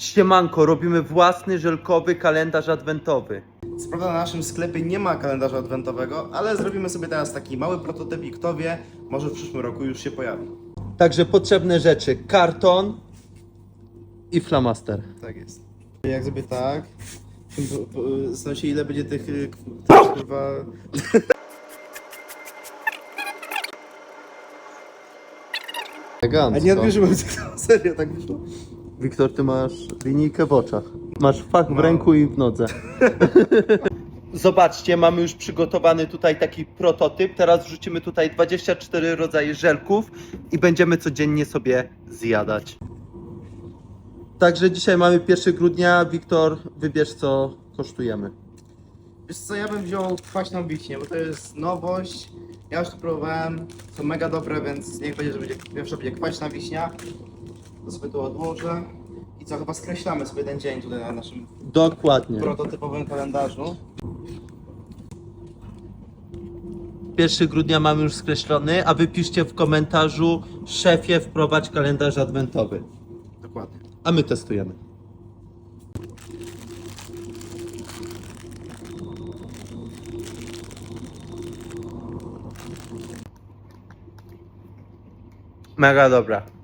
Siemanko, robimy własny żelkowy kalendarz adwentowy. Co prawda na naszym sklepie nie ma kalendarza adwentowego, ale zrobimy sobie teraz taki mały prototyp i kto wie, może w przyszłym roku już się pojawi. Także potrzebne rzeczy: karton i flamaster. Tak jest. Jak zrobię tak, zastanawiam się ile będzie tych, y, tych kurwa... A Elegancko. nie odmierzyłem tego, serio tak wyszło. Wiktor, ty masz linijkę w oczach. Masz fach w No. ręku i w nodze. Zobaczcie, mamy już przygotowany tutaj taki prototyp. Teraz wrzucimy tutaj 24 rodzaje żelków i będziemy codziennie sobie zjadać. Także dzisiaj mamy 1 grudnia. Wiktor, wybierz co kosztujemy. Wiesz co, ja bym wziął kwaśną wiśnię, bo to jest nowość. Ja już to próbowałem, są mega dobre, więc niech będzie, że będzie, pierwsza będzie kwaśna wiśnia. To sobie tu odłożę. I co, chyba skreślamy sobie ten dzień tutaj na naszym Dokładnie. prototypowym kalendarzu. 1 grudnia mamy już skreślony, a wy piszcie w komentarzu szefie wprowadź kalendarz adwentowy. Dokładnie. A my testujemy. Mega dobra.